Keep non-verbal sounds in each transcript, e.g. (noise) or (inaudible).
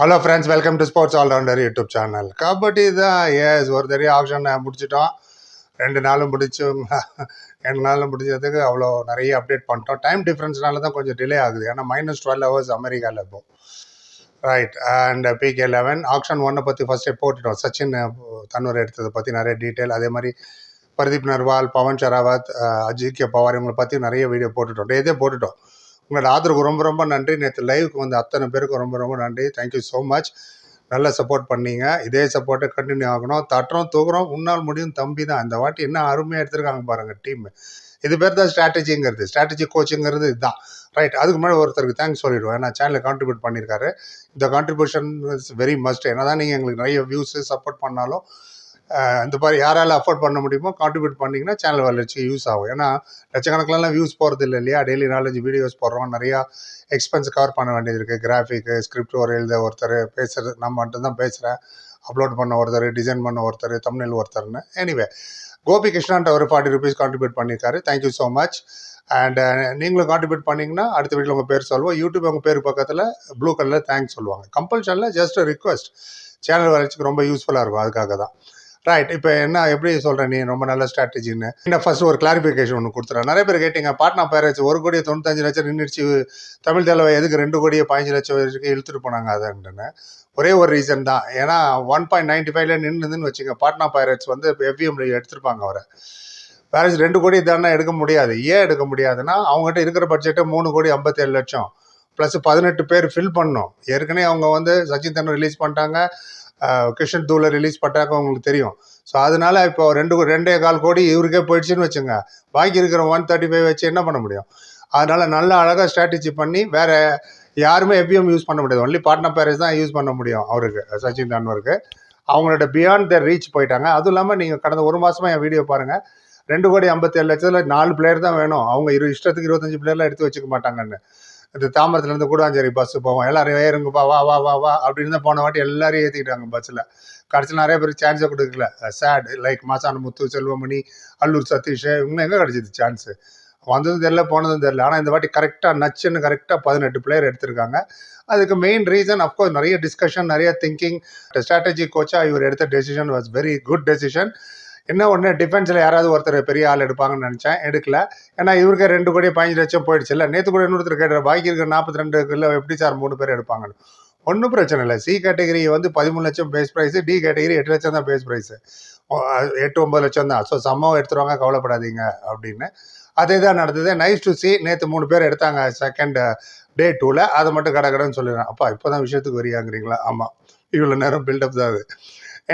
Hello friends welcome to sports allrounder YouTube channel kabaddi தான் S ஒரு தடவை option முடிச்சிட்டோம். ரெண்டு நாளும் முடிச்சு (laughs) ரெண்டு நாளும் முடிச்சதுக்கு அவ்வளோ நிறைய அப்டேட் பண்ணிட்டோம். டைம் டிஃப்ரென்ஸ்னால தான் கொஞ்சம் டிலே ஆகுது. ஏன்னா மைனஸ் டுவெல் ஹவர்ஸ் அமெரிக்காவில் இப்போ. Right and PK eleven option ஒன்னை பற்றி ஃபஸ்ட்டே போட்டுட்டோம். சச்சின் தன்னூர் எடுத்ததை பற்றி நிறைய டீட்டெயில் அதே மாதிரி பிரதீப் நர்வால் பவன் ஷராவத் அஜித்ய பவார் இவங்களை பற்றி நிறைய வீடியோ போட்டுட்டோம். இதே போட்டுட்டோம். உங்களோட ஆதரவுக்கு ரொம்ப ரொம்ப நன்றி. நேற்று லைவுக்கு வந்து அத்தனை பேருக்கு ரொம்ப ரொம்ப நன்றி. தேங்க்யூ ஸோ மச் நல்ல சப்போர்ட் பண்ணீங்க. இதே சப்போர்ட்டை கண்டினியூ ஆகணும். தட்டுறோம் தூக்குறோம் உன்னால் முடியும் தம்பி தான். இந்த வாட்டி என்ன அருமையாக எடுத்திருக்காங்க பாருங்கள் டீம் இது பேர் தான் ஸ்ட்ராட்டஜிங்கிறது ஸ்ட்ராட்டஜி கோச்சிங்கிறது இதுதான். ரைட் அதுக்கு முன்னாடி ஒருத்தருக்கு தேங்க்ஸ் சொல்லிவிடுவோம் ஏன்னா சேனலில் கான்ட்ரிபியூட் பண்ணியிருக்காரு. இந்த கான்ட்ரிபியூஷன் இஸ் வெரி மஸ்ட் என்ன தான் நீங்கள் எங்களுக்கு நிறைய வியூஸு சப்போர்ட் பண்ணாலும் இந்த மாதிரி யாரால அஃபோர்ட் பண்ண முடியுமோ கான்ட்ரிபியூட் பண்ணிங்கன்னா சேனல் வளர்ச்சி யூஸ் ஆகும். ஏன்னா லட்சக்கணக்கிலலாம் வியூஸ் போகிறது இல்லை இல்லையா? டெய்லி நாலஞ்சு வீடியோஸ் போடுறோம். நிறையா எக்ஸ்பென்ஸ் கவர் பண்ண வேண்டியது இருக்குது கிராஃபிக்கு ஸ்கிரிப்ட் ஒரு எழுத ஒருத்தர் பேசுகிறது நான் மட்டும்தான் பேசுகிறேன் அப்லோட் பண்ண ஒருத்தர் டிசைன் பண்ண ஒருத்தர் தமிழில் ஒருத்தர்னு. எனிவே கோபி கிருஷ்ணான்ட்ட ஒரு ஃபார்ட்டி ருபீஸ் கான்ட்ரிபியூட் பண்ணியிருக்காரு. Thank you so much and நீங்களும் கான்ட்ரிபியூட் பண்ணிங்கன்னா அடுத்த வீட்டில் உங்கள் பேர் சொல்லுவோம். யூடியூப் உங்கள் பேர் பக்கத்தில் ப்ளூ கலரில் தேங்க்ஸ் சொல்லுவாங்க. கம்பல்ஷனில் ஜஸ்ட் ரிக்வஸ்ட் சேனல் வளர்ச்சிக்கு ரொம்ப யூஸ்ஃபுல்லாக இருக்கும். அதுக்காக தான். ரைட் இப்போ என்ன எப்படி சொல்கிறேன் நீ? ரொம்ப நல்ல ஸ்ட்ராட்டஜின்னு என்ன ஃபர்ஸ்ட் ஒரு கிளாரிஃபிகேஷன் ஒன்று கொடுத்துறேன். நிறைய பேர் கேட்டிங்க பாட்னா பேரேஜ் ஒரு கோடியே தொண்ணூத்தஞ்சு லட்சம் நின்றுச்சு தமிழ் தலைவை எதுக்கு ரெண்டு கோடியே பதினஞ்சு லட்சம் வரைக்கும் இழுத்துட்டு போனாங்க? அதுன்னு ஒரே ஒரு ரீசன் தான். ஏன்னா ஒன் பாயிண்ட் நைன்டி ஃபைவ்ல நின்றுதுன்னு வச்சுங்க பாட்னா பைரட்ஸ் வந்து எஃப்எம்ல எடுத்திருப்பாங்க அவரை. பேரேஜ் ரெண்டு கோடி தானே எடுக்க முடியாது. ஏன் எடுக்க முடியாதுன்னா அவங்ககிட்ட இருக்கிற பட்ஜெட்டு மூணு கோடி ஐம்பத்தேழு லட்சம். ப்ளஸ் பதினெட்டு பேர் ஃபில் பண்ணோம் ஏற்கனவே அவங்க வந்து சச்சின் தெண்டர் ரிலீஸ் பண்ணிட்டாங்க. கிஷன் தூளை ரிலீஸ் பண்ணுறாங்க உங்களுக்கு தெரியும். ஸோ அதனால இப்போ ரெண்டு கோ- ரெண்டே கால் கோடி இவருக்கே போயிடுச்சுன்னு வச்சுங்க. பாக்கி இருக்கிற ஒன் தேர்ட்டி ஃபைவ் வச்சு என்ன பண்ண முடியும்? அதனால் நல்ல அழகாக ஸ்ட்ராட்டஜி பண்ணி வேறு யாருமே எஃபிஎம் யூஸ் பண்ண முடியாது. ஒன்லி பார்ட்னர் பேரஸ் தான் யூஸ் பண்ண முடியும் அவருக்கு சச்சின் தன்வருக்கு. அவங்களோட பியாண்ட் த ரீச் போயிட்டாங்க. அதுவும் இல்லாமல் நீங்கள் கடந்த ஒரு மாதமாக என் வீடியோ பாருங்கள் ரெண்டு கோடி ஐம்பத்தேழு லட்சத்தில் நாலு பிளேயர் தான் வேணும். அவங்க இரு இஷ்டத்துக்கு இருபத்தஞ்சு பிளேயர்லாம் எடுத்து வச்சுக்க மாட்டாங்கன்னு. இந்த தாம்பரத்துலேருந்து கூடாஞ்சேரி பஸ் போவோம். எல்லாரும் ஏறுங்கப்பா வா வா வா வா அப்படின்னு தான் போன வாட்டி எல்லாரும் ஏற்றிக்கிட்டாங்க பஸ்ஸில் கடைசியில் நிறைய பேர் சான்ஸே கொடுக்கல. சேட் லைக் மாசான முத்து செல்வமணி அல்லூர் சதீஷ் இவங்க எங்கே கிடச்சிது சான்ஸு வந்ததும் தெரில போனதும் தெரில ஆனால் இந்த வாட்டி கரெக்டாக நச்சுன்னு கரெக்டாக பதினெட்டு பிளேயர் எடுத்திருக்காங்க. அதுக்கு மெயின் ரீசன் அஃப்கோர்ஸ் நிறைய டிஸ்கஷன் நிறைய திங்கிங் ஸ்ட்ராட்டஜி கோச்சா இவர் எடுத்த decision was very good decision என்ன ஒன்று டிஃபென்ஸில் யாராவது ஒருத்தர் பெரிய ஆள் எடுப்பாங்கன்னு நினச்சேன் எடுக்கல. ஏன்னா இவருக்கு ரெண்டு கோடி பதினஞ்சு லட்சம் போயிடுச்சு இல்லை நேற்று கூட இன்னொருத்தர் கேட்டார் பாக்கி இருக்கிற நாற்பத்தி ரெண்டு கிலோ எப்படி சார் மூணு பேர் எடுப்பாங்கன்னு. ஒன்றும் பிரச்சனை இல்லை. சி கேட்டகரி வந்து பதிமூணு லட்சம் பேஸ் ப்ரைஸு டி கேட்டகரி எட்டு லட்சம் தான் பேஸ் ப்ரைஸு எட்டு ஒம்பது லட்சம் தான். ஸோ சம்பவம் எடுத்துருவாங்க கவலைப்படாதீங்க அப்படின்னு. அதே தான் நடந்தது. நைஸ் டு சி நேற்று மூணு பேர் எடுத்தாங்க செகண்ட் டே டூவில் அதை மட்டும் கடை கடைன்னு சொல்லிடுறேன். அப்பா இப்போ தான் விஷயத்துக்கு வரியாங்கிறீங்களா? ஆமாம் இவ்வளோ நேரம் பில்டப் தான் அது.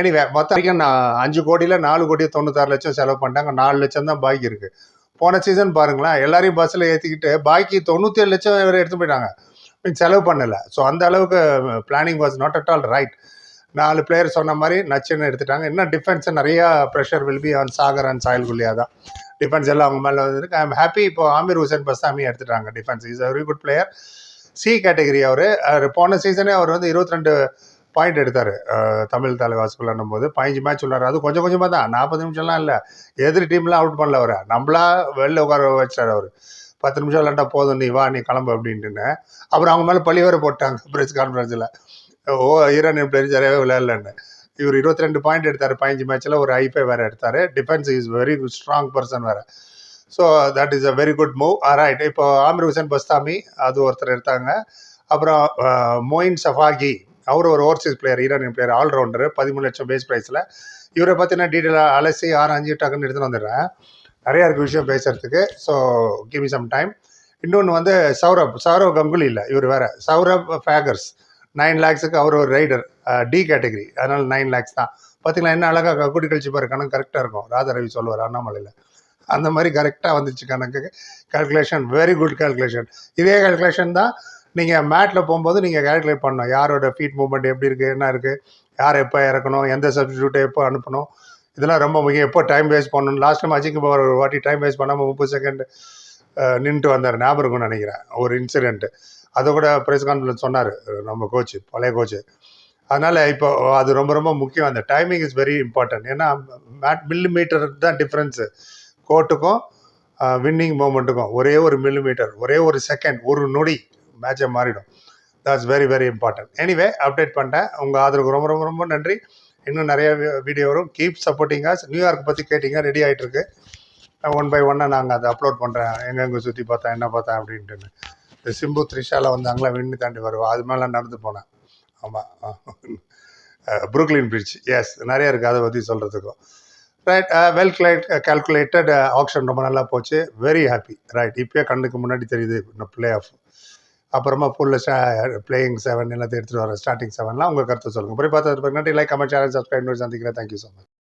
எனிவே மொத்த வரைக்கும் நான் அஞ்சு கோடியில் நாலு கோடி தொண்ணூத்தாறு லட்சம் செலவு பண்ணிட்டாங்க. நாலு லட்சம் தான் பாக்கி இருக்கு. போன சீசன் பாருங்களேன் எல்லாரையும் பஸ்ஸில் ஏற்றிக்கிட்டு பாக்கி தொண்ணூற்றி ஏழு லட்சம் வரை எடுத்து போயிட்டாங்க. மீன் செலவு பண்ணலை. ஸோ அந்த அளவுக்கு planning was not at all right நாலு பிளேயர் சொன்ன மாதிரி நச்சுன்னு எடுத்துட்டாங்க. இன்னும் டிஃபென்ஸ் நிறையா pressure will be on Sagar and Sahil Gulia தான் டிஃபென்ஸ் எல்லாம் அவங்க மேலே வந்துருக்கு. ஐ எம் ஹாப்பி இப்போ ஆமீர் ஹுசேன் பஸ்தாமி எடுத்துட்டாங்க defence is very good player C category அவர். போன சீசனே அவர் வந்து இருபத்தி ரெண்டு பாயிண்ட் எடுத்தார். தமிழ் தலைவாசுக்குள்ளும் போது பதினஞ்சு மேட்ச் உள்ளார் அது கொஞ்சம் கொஞ்சமாக தான். நாற்பது நிமிஷம்லாம் இல்லை. எதிர் டீம்லாம் அவுட் பண்ணல அவரை. நம்மளா வெளில உட்கார வச்சார் அவர். பத்து நிமிஷம் விளாண்டா போதும். நீ வா நீ கிளம்பு அப்படின்ட்டுன்னு. அப்புறம் அவங்க மேலே பழி வேற போட்டாங்க ப்ரெஸ் கான்ஃபரன்ஸில் ஓ ஈரானியன் பிளேயர் சரியாகவே விளையாடலன்னு. இவர் இருபத்தி ரெண்டு பாயிண்ட் எடுத்தார். பதினஞ்சு மேட்ச்சில் ஒரு ஐஃபை வேறு எடுத்தார். Defence is very strong person வேறு. So that is a very good move right இப்போ ஆமிர் ஹுசேன் பஸ்தாமி அது ஒருத்தர் எடுத்தாங்க. அப்புறம் மொயின் சஃபாகி அவர் ஒரு overseas player Iranian player allrounder பதிமூணு லட்சம் பேஸ் ப்ரைஸில் இவரை பார்த்தீங்கன்னா டீட்டெயிலாக அலசி ஆறு அஞ்சு டக்குன்னு எடுத்துகிட்டு வந்துடுறேன். நிறையா இருக்குது விஷயம் பேசுகிறதுக்கு ஸோ கிவ் சம் டைம் இன்னொன்று வந்து சௌரப் சௌரவ் கங்குலி இல்லை இவர் வேற. சௌரப் ஃபேகர்ஸ் நைன் லேக்ஸுக்கு அவர் ஒரு ரைடர் டி கேட்டகரி அதனால் நைன் லேக்ஸ் தான். பார்த்தீங்களா என்ன அழகாக குடி கழிச்சு பாரு கணக்கு கரெக்டாக இருக்கும். ராதா ரவி சொல்லுவார் அண்ணாமலையில். அந்த மாதிரி கரெக்டாக வந்துச்சு கணக்கு கால்குலேஷன் வெரி குட் கால்குலேஷன் இதே கால்குலேஷன் தான் நீங்கள் மேட்டில் போகும்போது நீங்கள் கேல்குலேட் பண்ணணும். யாரோட ஃபீட் மூவ்மெண்ட் எப்படி இருக்குது என்ன இருக்குது யார் எப்போ இறக்கணும் எந்த சப்ஸ்டியூட்டை எப்போ அனுப்பணும். இதெல்லாம் ரொம்ப முக்கியம். எப்போ டைம் வேஸ்ட் பண்ணணும்? லாஸ்ட் டைம் அஜிக்கு ஒரு வாட்டி டைம் வேஸ்ட் பண்ணாமல் முப்பது செகண்ட் நின்றுட்டு வந்தார். ஞாபகம் இருக்கும்னு நினைக்கிறேன். ஒரு இன்சிடென்ட் அதை கூட ப்ரெஸ் கான்ஃபரன்ஸ் சொன்னார். நம்ம கோச்சு பழைய கோச்சு அதனால் இப்போ அது ரொம்ப ரொம்ப முக்கியம். அந்த டைமிங் இஸ் வெரி இம்பார்ட்டன்ட் ஏன்னா மேட் மில்லி மீட்டர் தான் டிஃப்ரென்ஸு கோர்ட்டுக்கும் வின்னிங் மூமெண்ட்டுக்கும் ஒரே ஒரு மில்லிமீட்டர் ஒரே ஒரு செகண்ட் ஒரு நொடி மேட்சே மாறிடும். That's very very important anyway update பண்ணிட்டேன். உங்கள் ஆதரவுக்கு ரொம்ப ரொம்ப ரொம்ப நன்றி. இன்னும் நிறைய வீடியோ வரும். கீப் சப்போர்ட்டிங் அஸ் நியூயார்க் பற்றி கேட்டிங்க ரெடி ஆகிட்டு இருக்கு ஒன் பை ஒன்னாக நாங்கள் அதை அப்லோட் பண்ணுறேன் எங்கெங்கே சுற்றி பார்த்தேன் என்ன பார்த்தேன் அப்படின்ட்டுன்னு. இந்த சிம்பு த்ரிஷாவில் வந்தாங்களா விண்ணு தாண்டி வருவோம் அது மேலே நடந்து போனேன். ஆமாம் புருக்லின் பிரிட்ஜ் எஸ் நிறைய இருக்குது அதை பற்றி சொல்கிறதுக்கும் ரைட் வெல் கிளைட் கால்குலேட்டட் ஆப்ஷன் ரொம்ப நல்லா போச்சு. வெரி ஹாப்பி ரைட் இப்போயே கண்ணுக்கு முன்னாடி தெரியுது. பிளே ஆஃப் அப்புறமா ஃபுல்லில் பிளேயிங் செவன் எல்லாத்தையும் எடுத்துகிட்டு வர ஸ்டார்டிங் செவன்லாம் உங்கள் கருத்து சொல்லுங்கள் போய் பார்த்து நன்றி. லைக் கமெண்ட் சேனல் சப்ஸ்கிரைப் சந்திக்கிறேன். Thank you so much